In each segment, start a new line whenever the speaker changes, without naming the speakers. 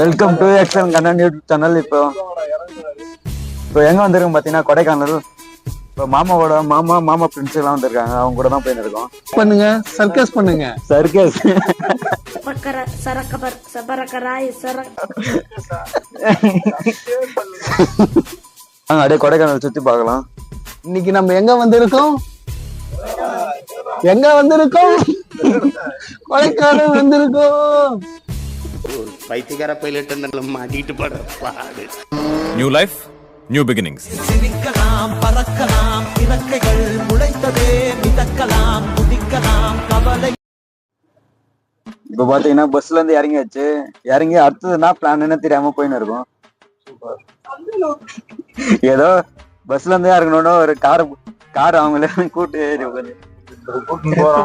Welcome to Excel Kannan YouTube channel இப்போ இப்போ எங்க வந்திருக்கோம் பாத்தீங்கன்னா கொடைக்கானல். இப்போ மாமாவோட மாமா மாமா ஃப்ரெண்ட்ஸ் எல்லாம் வந்திருக்காங்க. அவங்க கூட தான் போயின்னு இருக்கோம்.
பண்ணுங்க. சர்க்கஸ் பண்ணுங்க.
சர்க்கஸ் நாங்க அப்படியே கொடைக்கானல் சுத்தி பார்க்கலாம்.
இன்னைக்கு நம்ம எங்க வந்திருக்கோம்? எங்க வந்திருக்கோம்? கொடைக்கானல் வந்திருக்கோம்.
பைத்தியக்கார பைலட் மாட்டிட்டு படுற பாடு
New life, new beginnings.
சிரிக்கலாம் பறக்கலாம் இறக்கைகள் முளைத்ததே மிதக்கலாம் குதிக்கலாம் கவலை.
இப்போ பாத்தீங்கன்னா பஸ்ல இருந்து இறங்கியாச்சு இறங்கி அடுத்தது என்ன பிளான்னு தெரியாம போயின்னு இருக்கோம். ஏதோ பஸ்ல இருந்து இறங்கணும்னா ஒரு கார் கார் அவங்களே கூட்டு ஏறி உட்காந்து அடுத்தது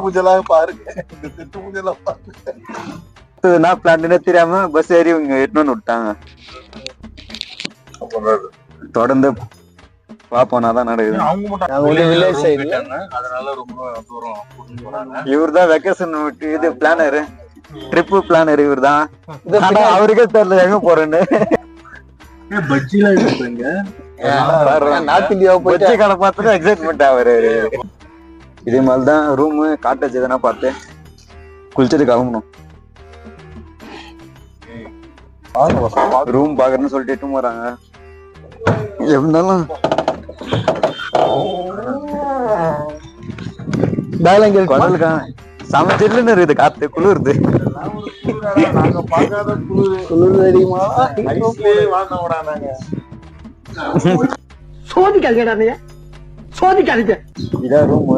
என்ன பிளான்னு தெரியாம பஸ் ஏறி இவங்க எட்டுன்னு விட்டாங்க. தொடர்ந்து பாப்போம் நான் தான் நடக்குது. இவர் தான் வெக்கேஷன் விட்டு இது பிளானரு ட்ரிப் பிளானர் இவர் தான். அவருக்கே தெரியல எங்க போறேன்னு.
நார்த் இந்தியாவை போயிட்டு
பச்சை கடை பார்த்து எக்ஸைட்மெண்ட் ஆவாரு இதே மாதிரி தான் ரூமு காட்டேஜ் எதனா பார்த்து குளிச்சுட்டு கிளம்பணும். ரூம் பாக்குறேன்னு சொல்லிட்டு இட்டு போறாங்க. எப்படினாலும். செம சில்லுன்னு இருக்குது காத்து குளிருது.
குளிர். தெரியுமா?
சோதிக்காதீங்கடா நீங்க. சோதிக்காதீங்க.
இதான் ரூம்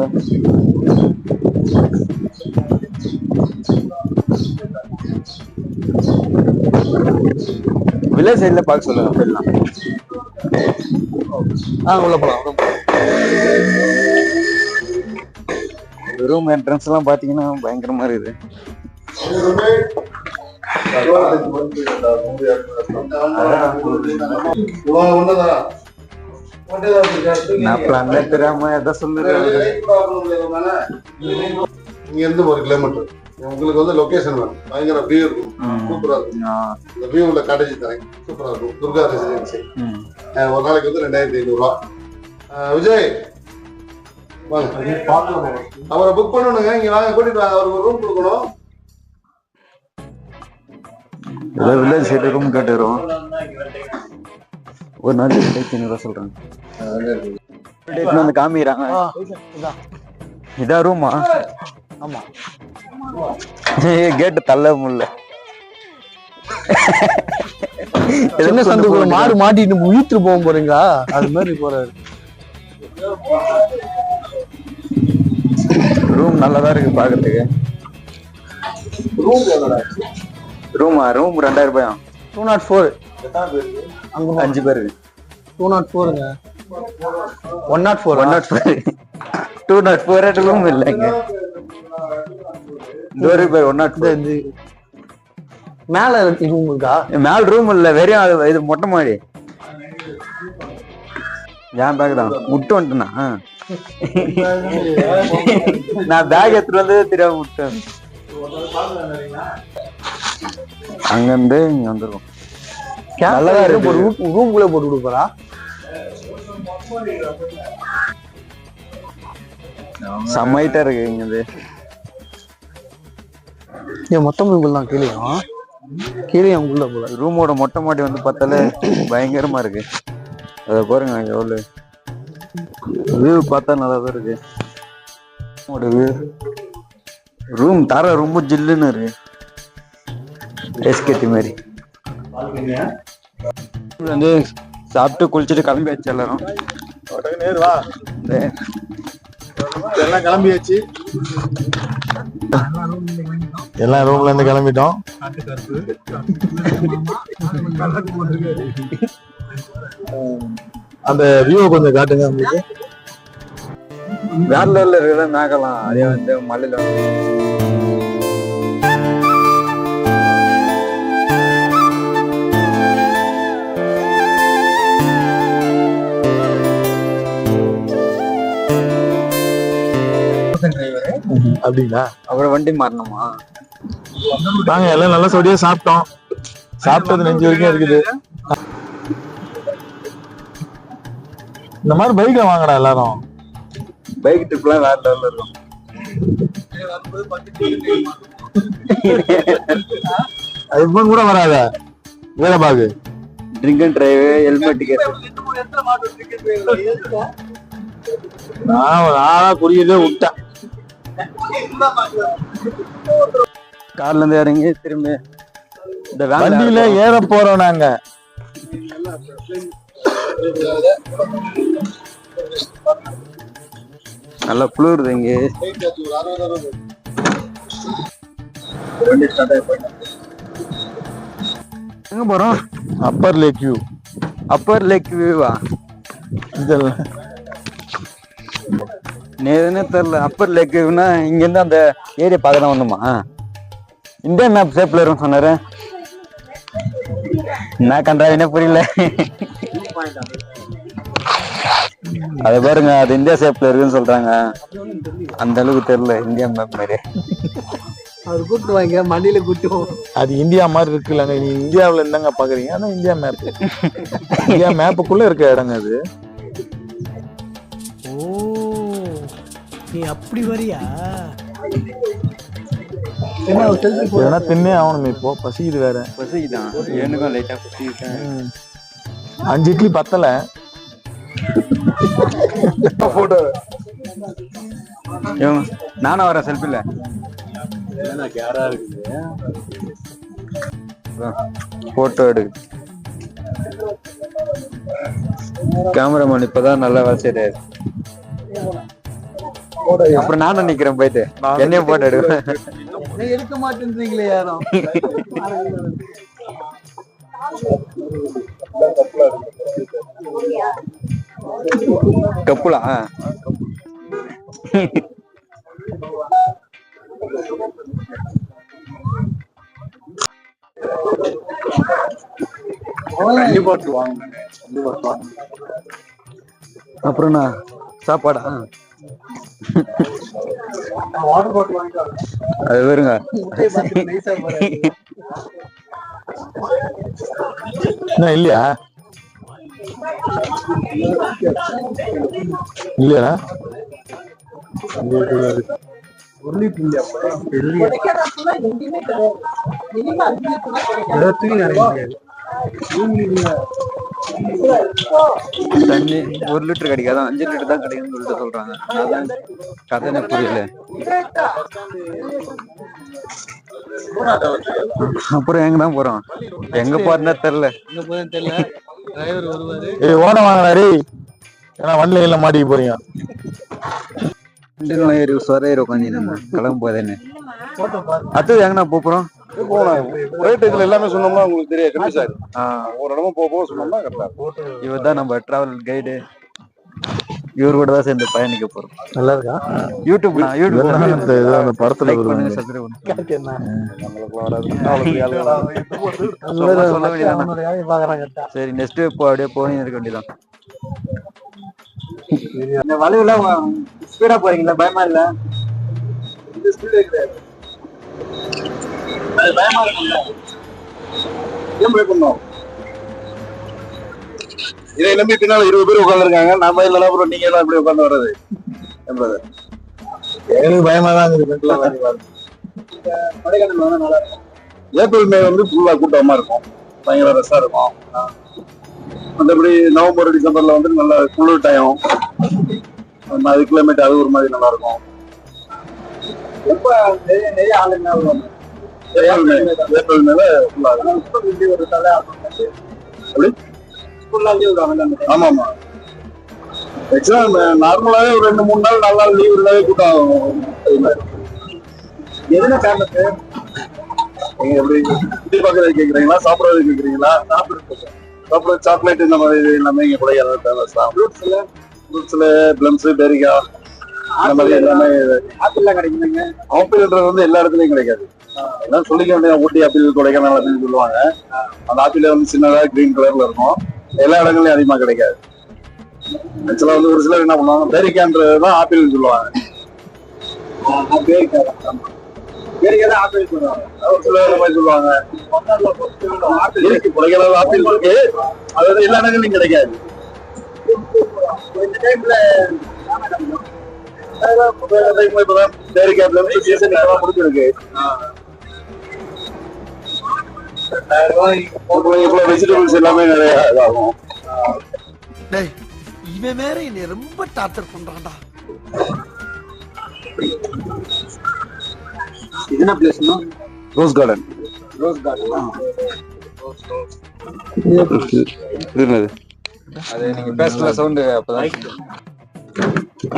வில்லேஜ் சைட்ல பார்க்க சொல்லுங்க. போயிடலாம்
ஆ உள்ள போலாம்
ரூம் என்ட்ரன்ஸ் எல்லாம் பாத்தீங்கன்னா பயங்கரமா இருக்குது நான் பிளான் தெரியாம எதை சொல்லுறேன்
இங்க இருந்து ஒரு கிலோமீட்டர் உங்களுக்கு வந்து லொகேஷன் வேணும். பயங்கர வியூ இருக்கும். சூப்பரா இருக்கும். இந்த வியூ உள்ள காட்டேஜ் தரேன் சூப்பரா இருக்கும். துர்கா ரெசிடென்சி ஒரு நாளைக்கு வந்து ரெண்டாயிரத்தி ஐநூறு ரூபா அஹ் விஜய் அவரை புக் பண்ணணுங்க. இங்க வாங்க கூட்டிட்டு வாங்க. அவருக்கு ரூம் கொடுக்கணும்.
ஏதோ வில்லேஜ் சைடு ரூம் கேட்டுக்கிறோம் ஒரு நாள் ரெண்டாயிரத்தி ஐநூறுவா சொல்றாங்க. எடுத்துன்னு வந்து காமிக்கிறாங்க.
இதான்.
ரூமா
ஆமா.
கேட்டு தள்ள முடியல.
சின்ன சந்துக்குள்ள மாடு மாட்டிட்டு இழுத்துட்டு போக போறீங்களா அது மாதிரி போறாரு.
ரூம் நல்லாதான் இருக்கு பாக்குறதுக்கு. ரூமா ரூம் ரெண்டாயிரம் ரூபாயா?
டூ நாட் ஃபோர்
அஞ்சு பேரு.
Two not ஃபோருங்க one naught four
one naught four two naught four room இல்லைங்க. ஒரு பேர் ஒன் நாட்
இது மேல ரூம் இருக்கா
மேல் ரூம் இல்ல வெறும் இது மொட்டை மாடி. என் பேக் தான். விட்டு வந்துட்டேனா நான் பேக் எடுத்துட்டு வந்து தெரியாம விட்டேன் அங்க இருந்து இங்க வந்துருவோம். நல்லதா இருக்கு.
ரூம் குள்ள போட்டு கொடுப்பாரா
செம்மைட்டா இருக்கு இங்க இது
ஏன் மொத்தம் ரூம் தான் கீழேயும் கீழேயும் உள்ள போல
ரூமோட மொட்டை மாடி வந்து பார்த்தாலே பயங்கரமா இருக்கு. அத பாருங்க அங்க எவ்வளவு வியூ பார்த்தா நல்லா தான் இருக்கு வியூ ரூம் தர ரொம்ப ஜில்லுன்னு இருக்கு. எஸ்கேத்தி மாதிரி. வந்து சாப்பிட்டு குளிச்சுட்டு கிளம்பியாச்சு எல்லாரும்.
நேரு வா. எல்லாம் கிளம்பியாச்சு. எல்லாம் ரூம்ல இருந்து கிளம்பிட்டோம். அந்த வியூ கொஞ்சம் காட்டுங்க உங்களுக்கு.
வேற லெவல்ல இருக்கிற மேகலாம். அதே வந்து மலையில
அப்படிங்களா
அப்புறம் வண்டி மாறணுமா?
நாங்க எல்லாம் நல்லா சொடியா சாப்பிட்டோம்.
சாப்பிட்டது நெஞ்சு வரைக்கும் இருக்குது. இந்த மாதிரி பைக்கை வாங்கடா எல்லாரும்.
பைக் ட்ரிப்லாம் வேற லெவல்ல இருக்கும்.
இப்போ கூட வராத. வேலைபாகு
ட்ரிங்க் அண்ட் டிரைவ் ஹெல்மெட்
நான் நானா குறியதே விட்டேன்.
கார்ல இருந்து இறங்கி திரும்பி இந்த
வண்டியில ஏற போறோம் நாங்க.
நல்லா குளிருது இங்க. எங்க போறோம்?
Upper lake view
upper lake வியூவா
இதெல்லாம்.
நேருன்னு தெரியல. அப்பர் லேக் வியூனா இங்க இருந்து அந்த ஏரியா பார்க்க தான் வந்தோமா இந்தியன் மேப் ஷேப்ல இருக்கும் சொன்னாரு. என்ன கண்டாவினே புரியல. அது பாருங்க அது இந்தியா ஷேப்ல இருக்குன்னு சொல்றாங்க. அந்த அளவுக்கு தெரியல இந்தியா மேப் மாதிரி.
அவர் கூட்டு வாங்க மண்டியில கூட்டுவோம்
அது இந்தியா மாதிரி இருக்குல்லங்க. நீ இந்தியாவுல இருந்தாங்க பாக்குறீங்க ஆனா இந்தியா மேப் இந்தியா மேப்புக்குள்ள இருக்க இடங்க அது.
நீ அப்படி வரியா?
ஏன்னா தின்னே ஆகணுமே இப்போ. பசிக்குது வேற.
பசிக்குதான் எனக்கும் லைட்டா பசிக்கிட்டேன்
அஞ்சு இட்லி பத்தல.
நானும் வரேன் செல்ஃபில போட்டோ எடு. கேமராமேன் இப்பதான் நல்லா வேலை செய்றாரு. அப்புறம் நானும் நிக்கிறேன் போயிட்டு. என்னையும் போட்டோ எடுக்கிறேன்
எடுக்க மாட்டேன்றீங்களே யாரும்.
கப்புலா? அப்புறம்ண்ணா சாப்பாடா? அது வருங்க
என்ன இல்லையா? இல்லையா
தண்ணி ஒரு லிட்டர் கிடைக்காதான் அஞ்சு லிட்டர் தான் கிடைக்கும்னு சொல்லிட்டு சொல்றாங்க. அதான் கதை எனக்கு புரியல. அப்புறம் எங்க தான் போறோம் எங்க போறதா தெரியல.
எங்க போதும் தெரியல. டிரைவர் வருவாரு.
ஏய் ஓட வாங்கடா டேய். ஏன்னா வண்டியில இல்ல மாட்டிக்க போறீங்க.
உட்காந்து நம்ம கிளம்ப போதேன்னு அடுத்தது எங்கண்ணா போறோம்?
ரேட் இதுல எல்லாமே சொன்னோம்னா உங்களுக்கு கம்மி சார். ஒரு இடமா போக சொன்னோம்னா கரெக்டா
இவர் தான் நம்ம டிராவல் கைடு இவர் கூட தான் சேர்ந்து பயணிக்க போறோம்.
நல்லா இருக்கா
யூடியூப்னா
இதெல்லாம்
யூடியூப்
அந்த இது அந்த படத்துல
பண்ணுங்க
பாக்குறாங்க
சரி நெக்ஸ்ட் இப்போ அப்படியே போய் இருக்க வேண்டியதான் இந்த வலுவில ஸ்பீடா போறீங்களா? பயமா இல்ல?
ஏன் ப்ரே பண்ணோம்? இதை நம்பி பின்னால இருபது பேர் உட்காந்துருக்காங்க நம்ம இல்லைன்னா அப்புறம் நீங்க எல்லாம் இப்படி உட்காந்து வர்றது? ஏன் brother?
எனக்கு பயமா தான் இருக்குது.
ஏப்ரல் மே வந்து ஃபுல்லா கூட்டமா இருக்கும். பயங்கர ரசா இருக்கும். மற்றபடி நவம்பர் டிசம்பர்ல வந்து நல்ல குளிர் டைம் அது கிளைமேட் அது ஒரு மாதிரி நல்லா இருக்கும் எப்ப நிறைய நிறைய ஆளுங்க ஏப்ரல் மேல ஆமா ஆமா ஆக்சுவலா நார்மலாவே ஒரு ரெண்டு மூணு நாள் நாலு நாள் லீவ் இருந்தாலே கூட்டம் ஆகும். எதுனா காரணத்து? நீங்க எப்படி? சுத்தி பார்க்கறது கேக்குறீங்களா? சாப்பிடுறது கேக்குறீங்களா? சாப்பிடுறது சாப்பிடுறது சாக்லேட் இந்த மாதிரி இது எல்லாமே இங்க கூட ஃபேமஸ் தான். ஃப்ரூட்ஸ்ல ஃப்ரூட்ஸ்ல பிளம்ஸ் பெரிகா அந்த மாதிரி எல்லாமே ஆப்பிள்லாம் கிடைக்குதுங்க. ஆப்பிள்ன்றது வந்து எல்லா இடத்துலயும் கிடைக்காது. எல்லாம் சொல்லிக்க வேண்டிய ஊட்டி ஆப்பிள் கொடைக்கானல் ஆப்பிள் சொல்லுவாங்க. அந்த ஆப்பிள் வந்து சின்னதா கிரீன் கலர்ல இருக்கும். எல்லா இடங்கள்லயும் அதிகமா கிடைக்காது. ஆக்சுவலா வந்து ஒரு சிலர் என்ன பண்ணுவாங்க பேரிக்கான்றது தான் ஆப்பிள்னு சொல்லுவாங்க. பேரிக்காய்
சொல்லுவாங்க? இருக்கு குறைகளவு ஆப்பிள் இருக்கு. அது வந்து எல்லா இடங்களையும் கிடைக்காது. இந்த டைம்ல முடிஞ்சிருக்கு இவ்வளவு வெஜிடபிள்ஸ் எல்லாமே நிறைய இதாகும்.
டேய் இவன் வேற என்னை ரொம்ப டார்ச்சர் பண்றான்டா.
இது என்ன பிளேஸ்னா ரோஸ் கார்டன் ரோஸ் கார்டன் இது என்னது? அது நீங்க பேசல சவுண்ட் அப்பதான்.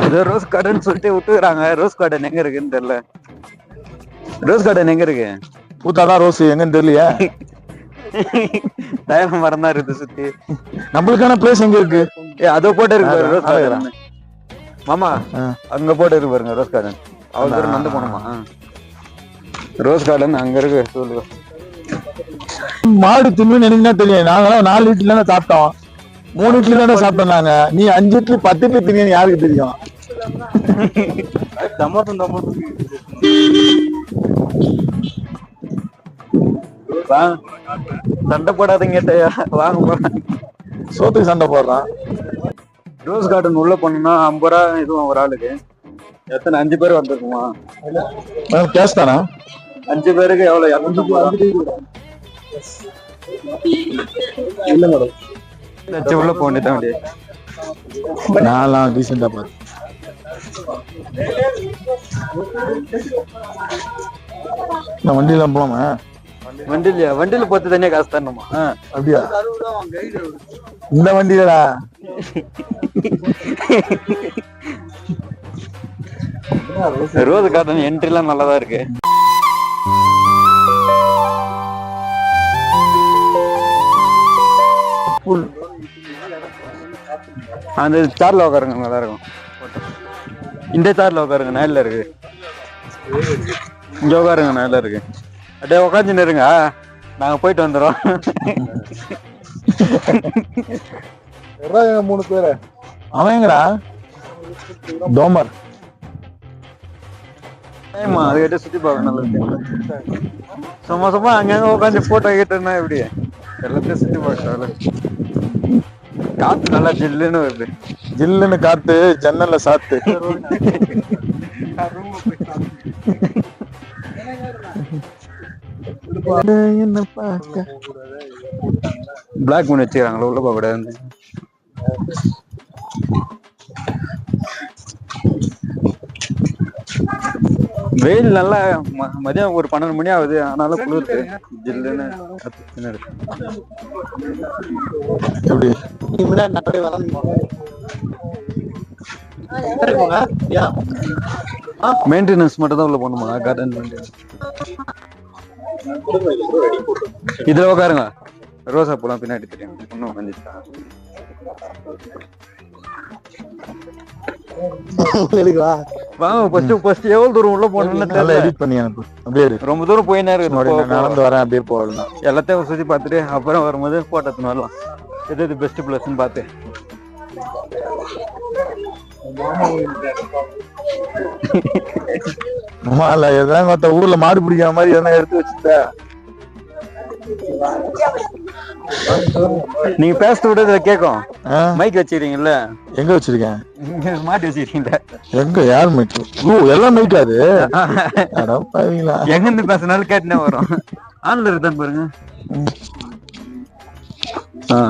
இது ரோஸ் கார்டன் சொல்லிட்டு விட்டுக்கிறாங்க ரோஸ் கார்டன் எங்க இருக்குன்னு தெரியல. ரோஸ் கார்டன் எங்க இருக்கு?
பூத்தாடா ரோஸ் எங்கன்னு தெரியலையா.
தயவு மரம் தான் இருக்குது சுத்தி.
நம்மளுக்கான பிளேஸ் எங்க இருக்கு?
ஏ அதோ போட்டு இருக்கு ரோஸ். கார்டன் மாமா. அங்க போட்டு இருக்கு பாருங்க ரோஸ் கார்டன் அவ்வளவு தூரம் நடந்து போனோமா. ரோஸ் கார்டன் அங்க இருக்கு சொல்லுங்க
மாடு தின்னு எனக்கு தெரியும். நாங்களாம் நாலு இட்லி தானே சாப்பிட்டோம். மூணு இட்லி தானே சாப்பிட்டோம் நாங்க. நீ அஞ்சு இட்லி பத்து இட்லி தின்னு யாருக்கு தெரியும்?
வா- சண்டை போடாதீங்க. வாங்க போலாம்.
சோத்துக்கு சண்டை போடுறான்.
ரோஸ் கார்டன் உள்ள போனோம்னா ஐம்பது ரூபா இதுவும் ஒரு ஆளுக்கு. எத்தனை? அஞ்சு பேர் வந்திருக்குமா?
கேஸ் தானா?
அஞ்சு பேருக்கு எவ்வளவு இரநூத்தி
இல்ல மேடம்
லட்சம் உள்ள அப்படியே
நான்லாம் டீசெண்டா பார்த்து நான் வண்டியில போலாமா
வண்டியில வண்டியில போத்து தனியா காசு தரணுமா.
அப்படியா இந்த வண்டியிலடா
ரோஸ் கார்டன் என்ட்ரி எல்லாம் நல்லாதான் இருக்கு அந்த சேர்ல உட்காருங்க நல்லா இருக்கும். இந்த சேர்ல உட்காருங்க நேரில் இருக்கு. இங்க உட்காருங்க நேரில் இருக்கு. அப்படியே உட்காந்துன்னு இருங்க. நாங்க போயிட்டு வந்துடுறோம்.
மூணு பேரு. அவன் எங்கடா? தோமர்.
அதுக்கிட்ட சுத்தி பார்க்க நல்லா இருக்கு. சும்மா சும்மா அங்கங்க உட்காந்து போட்டோ கிட்டனா எப்படி? எல்லாத்தையும் சுத்தி பார்க்க காத்து நல்லா ஜில்லுன்னு வருது.
ஜில்லுன்னு காத்து ஜன்னல்ல சாத்து. என்ன பார்க்க?
பிளாக் பண்ணி வச்சுக்கிறாங்களா உள்ள போக கூடாது வெயில் நல்லா ம- மதியம் ஒரு பன்னெண்டு மணி ஆகுது. ஆனாலும் குளிர்த்து ஜில்லுன்னு
எப்படி?
மெயின்டெனன்ஸ் மட்டும் தான் உள்ள போகணுமா? கார்டன் இதுல உட்காருங்க ரோசா பூலாம் பின்னாடி தெரியும். இன்னும் வந்துச்சா வாங்க ஃபர்ஸ்ட் ஃபர்ஸ்ட் எவ்வளவு தூரம் உள்ள போகணும்னு
நல்லா
தெரியல.
எடிட் பண்ணி அனுப்பு அப்படியே இரு.
ரொம்ப தூரம் போயினே இருக்கு
மறுபடியும்
போ-
நான் நடந்து வரேன் அப்படியே போகலாம்
எல்லாத்தையும் சுத்தி பார்த்துட்டு அப்புறம் வரும்போது போட்டோ வரலாம் எது எது பெஸ்ட் பிளேஸ்னு பார்த்து.
எதாவது மத்த ஊர்ல மாடு பிடிக்கிற மாதிரி எதனா எடுத்து வச்சுட்டா
நீங்க பேசுறது விட இதுல கேட்கும்.
ஆ?
மைக் வச்சுக்கிறீங்கல்ல?
எங்க வச்சிருக்கேன்?
இங்க மாட்டி வச்சுக்கிறீங்களா
எங்க யார் மைக்கு ஓ எல்லாம் மைக்கா அது?
எங்க இருந்து பேசினாலும் கேட்டுனே வரும். ஆன்ல இருக்குதான் பாருங்க.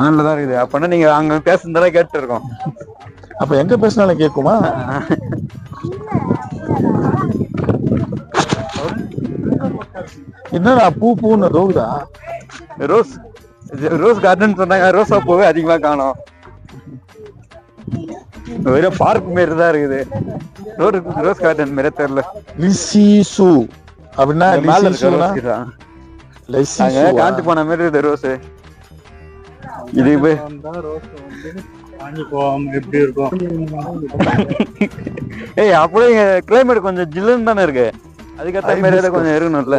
ஆன்ல தான் இருக்குது. அப்பனா நீங்க அங்க பேசுனதெல்லாம் கேட்டு இருக்கோம்
அப்ப எங்க பேசினாலும் கேக்குமா என்னடா பூ பூன்னு
ரோஸ் இது ரோஸ் கார்டன் சொன்னாங்க ரோசா பூவே அதிகமா காணோம். வெறும் பார்க் மாரி தான் இருக்குது. ரோஸ் ரோஸ் கார்டன் மாரி தெரியல.
லிசிசு. அப்படின்னா
இங்க மேல இருக்க
லிசிசுனா?
ரோஸ் காஞ்சி போன மாதிரி இருக்குது ரோஸ். இது போய் ஏய் அப்படியே கிளைமேட் கொஞ்சம் ஜில்லுன்னு தானே இருக்கு. அதுக்கேற்ற மாதிரி கொஞ்சம் இருக்கணும்ல.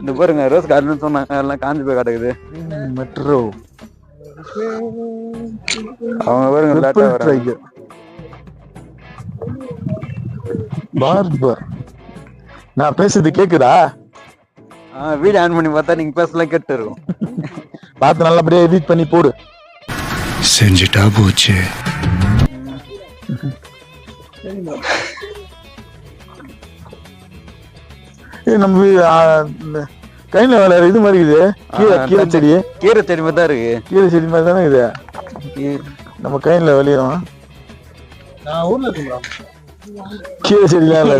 இந்த பாருங்க ரோஸ் கார்டன் சொன்னாங்க எல்லாம் காஞ்சி போய் கிடக்குது.
மெட்ரோ
அவங்க பாருங்க லேட்டா வராங்க.
பார்பர் நான் பேசுறது கேக்குதா?
வீடியோ ஆன் பண்ணி பார்த்தா நீங்க பேசலாம் கேட்டு இருக்கும்.
பார்த்து நல்லபடியா எடிட் பண்ணி போடு.
செஞ்சுட்டா போச்சு.
நம்ம கையில விளையாடுற இது மாதிரி இருக்குது கீரை கீரை செடி.
கீரை செடி மாதிரி தான் இருக்கு.
கீரை செடி மாதிரி தானே இது? நம்ம கையில வெளியிடும்
நான் ஊர்ல இருக்கேன்
கீரை செடிலாம் இல்ல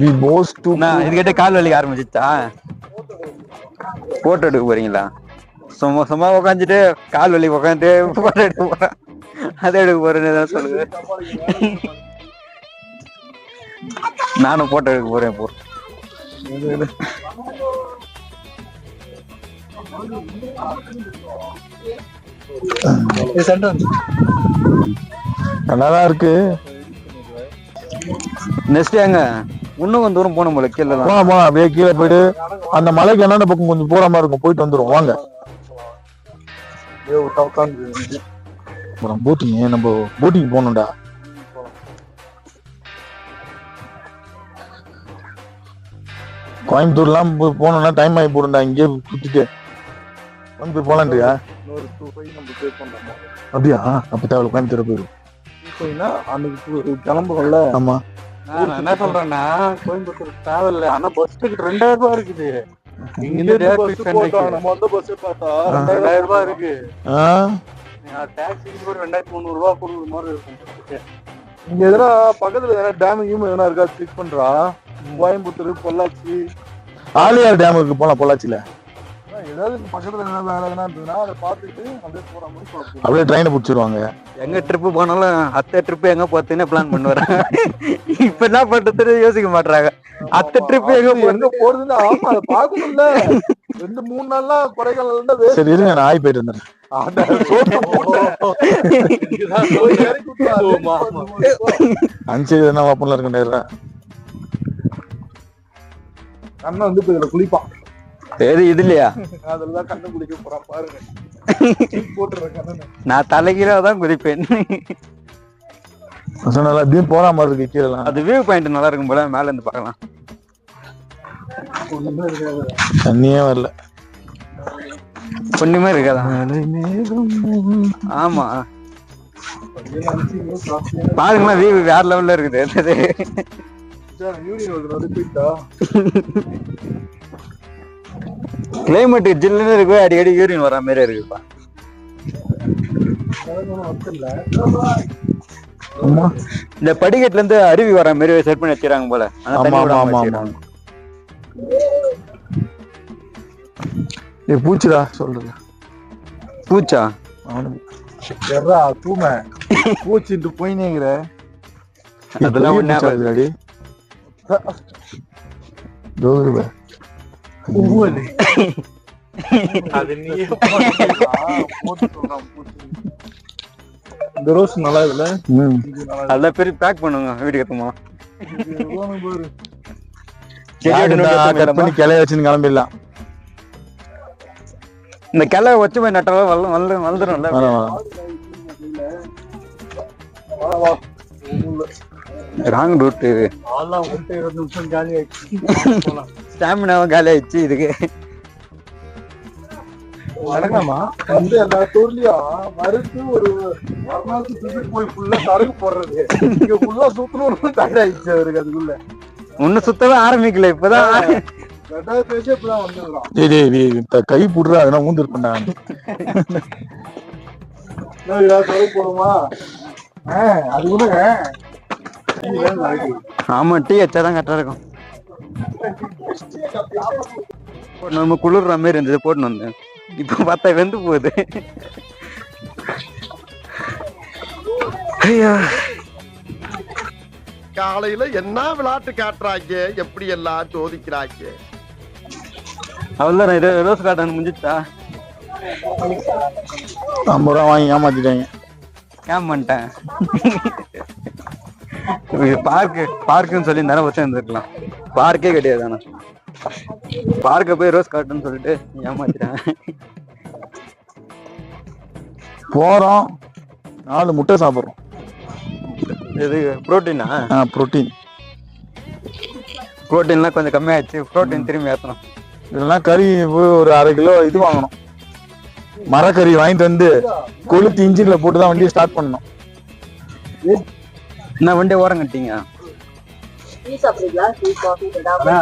வி போஸ் டு
நான் இதுக்கிட்ட கால் வலிக்க ஆரம்பிச்சிச்சா? போட்டோ எடுக்க போறீங்களா? சும்மா சும்மா உட்காந்துட்டு கால் வலி உட்காந்துட்டு போட்டோ எடுக்க போறேன். அதை எடுக்க போறேன்னு ஏதாவது சொல்லுங்க. நானும் போட்டோ எடுக்க போறேன்
சென்டர்
நல்லாதான் இருக்கு.
நெக்ஸ்ட் எங்க இன்னும் கொஞ்சம் தூரம் போன போல கீழே
போலாம் போலாம் அப்படியே கீழே போயிட்டு அந்த மலைக்கு என்னென்ன பக்கம் கொஞ்சம் போற மாதிரி இருக்கும் போயிட்டு வந்துரும் வாங்க. அப்புறம் போட்டிங் நம்ம போட்டிங் போகணும்டா. கோயம்புத்தூர்லாம் போ- போனோம்னா டைம் ஆகி போடும்டா இங்கேயே சுத்திட்டு கோயம்புத்தூர் போலான்றியா? அப்படியா? அப்ப தேவை கோயம்புத்தூர் போயிடும்
அன்னைக்கு கிளம்புறோம்ல
ஆமா.
நான் என்ன சொல்றேன்னா கோயம்புத்தூர் டிராவல் ஆனா பஸ் டிக்கெட் ரெண்டாயிரம் ரூபாய் இருக்குது இங்க பஸ் போட்டோம் நம்ம வந்து பஸ் பார்த்தா ரெண்டாயிரம் ரூபாய் இருக்கு.
ஆ?
டாக்ஸிக்கு ஒரு ரெண்டாயிரத்தி முந்நூறு ரூபாய் கொடுக்குற மாதிரி இருக்கும். இங்க எதனா பக்கத்துல எதனா டேம் கீம் எதனா இருக்கா? செக் பண்றா. கோயம்புத்தூர் பொள்ளாச்சி.
ஆலியார் டேமுக்கு போலாம் பொள்ளாச்சியில.
ஏதாவது பக்கத்துல எதனா வேலை எதனா இருந்ததுன்னா அதை பார்த்துட்டு அப்படியே போற மாதிரி பார்த்து
அப்படியே ட்ரெயினை பிடிச்சிருவாங்க.
எங்க ட்ரிப்பு போனாலும் அத்தை ட்ரிப்பு எங்க போறதுன்னு பிளான் பண்ணுவாங்க இப்ப என்ன பண்றது யோசிக்க மாட்டாங்க அத்தை ட்ரிப்பு எங்க போறது?
எங்க போறதுன்னு ஆமா அதை பார்க்கணும்ல. ரெண்டு மூணு நாள்லாம் கொடைக்கானல் இருந்தா
சரி இருங்க நான் ஆய் போயிட்டு வந்துடுறேன். அஞ்சு என்ன வாப்பன்ல இருக்கேன்
கண்ணை வந்து இப்ப இதுல குளிப்பான்.
சரி இது இல்லையா
அதுலதான் கண்ணு குளிக்க போறான் பாருங்க. போட்டுறேன்
நான் தலைகீழா தான் குதிப்பேன்
சொன்னால அப்படியும் போற மாதிரி இருக்கு கீழே
அது வியூ பாயிண்ட் நல்லா இருக்கும் போல மேல இருந்து பார்க்கலாம்.
தண்ணியே வரல.
ஒண்ணுமே இருக்காதா? ஆமா. பாருங்களேன் வியூ வேற லெவல்ல இருக்குது. கிளைமேட் ஜில்லுன்னு இருக்கு அடிக்கடி யூரின் வர மாதிரி இருக்குப்பா. இந்த படிக்கட்டுல இருந்து அருவி வர மாதிரி செட் பண்ணி வச்சிருக்காங்க போல.
ஏ பூச்சிடா சொல்றது
பூச்சா?
தூமை. பூச்சிட்டு போயினேங்கிற.
அதெல்லாம்
அது சொல்றான் பூச்சி இந்த ரோஸ் நல்லா இதுல
பெரிய பேக் பண்ணுங்க வீட்டுக்கு எத்துமா
கிளைய வச்சுன்னு கிளம்பிடலாம்.
இந்த கிளை வச்சு போய் நட்டாலும் வள வள
வர
ராங் ரூட் இது
ஆள்லாம் விட்டு இருபது நிமிஷம் காலி ஆயிடுச்சு.
ஸ்டாமினாவும் காலி ஆயிடுச்சு இதுக்கு.
வணக்கம்மா. வந்து எல்லா டூர்லயும் மறுத்து ஒரு ஒரு நாளைக்கு டிக்கெட் போய் ஃபுல்லா சரக்கு போடுறது. இங்க ஃபுல்லா சுத்தணும் டயர்ட் ஆயிடுச்சு அவருக்கு அதுக்குள்ள.
ஒன்னும் சுத்தவே ஆரம்பிக்கல இப்பதான்.
ரெண்டாவது பேசி இப்பதான் வந்துடுறான்.
டேய் டேய் டேய் இந்த கை புடுறா அதெல்லாம் ஊந்து இருப்பேன்டா
இன்னும் ஏதாவது சரக்கு போடுமா ஆ, அது கூட.
ஆமா டீ வச்சாதான் கரெக்டா இருக்கும். நம்ம குளிர்ற மாதிரி இருந்தது போட்டுன்னு வந்தேன். இப்ப பார்த்தா வெந்து போகுது. ஐயா.
காலையில என்ன விளையாட்டு காட்டுறாங்க? எப்படி எல்லாம் சோதிக்கிறாங்க?
அவ்வளவுதான் இது ரோஸ் கார்டன் முடிஞ்சிச்சா?
ஐம்பது ரூபா வாங்கி ஏமாத்திட்டாங்க.
ஏன் பண்ணிட்டேன் இது பார்க்கு பார்க்குன்னு சொல்லி நேரம் வச்சு இருந்திருக்கலாம். பார்க்கே கிடையாது ஆனா. பார்க்க போய் ரோஸ் கார்டன் சொல்லிட்டு ஏமாத்திட்டேன்.
போறோம். நாலு முட்டை சாப்பிடுறோம்.
இது புரோட்டீனா
புரோட்டீன்
புரோட்டீன்லாம் கொஞ்சம் கம்மியாச்சு புரோட்டீன் திரும்பி ஏற்றணும்
இதெல்லாம் கறி ஒரு அரை கிலோ இது வாங்கணும். மரக்கறி வாங்கிட்டு வந்து கொளுத்தி இன்ஜின்ல போட்டு தான் வண்டியை ஸ்டார்ட் பண்ணணும்.
என்ன வண்டி ஓரம் கட்டிங்க
டீ சாப்பிடுறீங்களா? டீ காஃபி ஏதாவது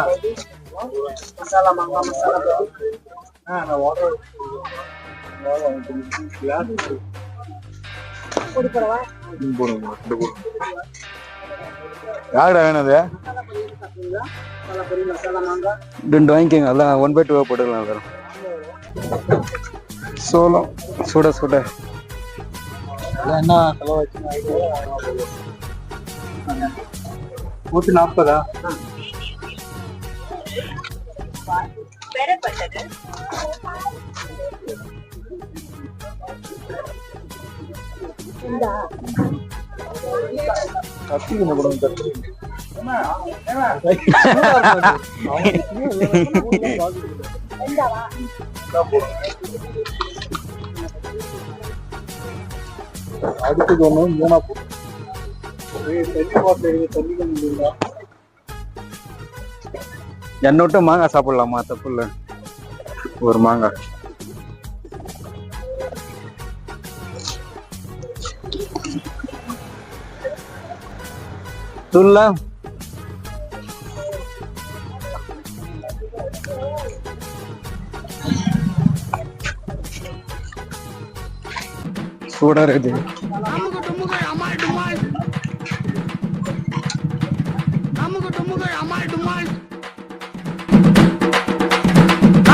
மசாலா மாங்கா மசாலா பொடி கொடுக்குறவா
யாருடா வேணும்
ரெண்டு வாங்கிக்கோங்க. அதான் ஒன் பை டூவாக போட்டுக்கலாம் எல்லாரும்
சோளம்.
சுட சுட.
என்ன நூத்தி நாற்பதா? கத்திக்கணும் கூட கத்தி அடுத்தது ஒண்ணு மூணா போ
என்ன விட்டு மாங்காய் சாப்பிடலாமா? தப்பு இல்லை ஒரு மாங்காய். துல்லா சூடா இருக்குது.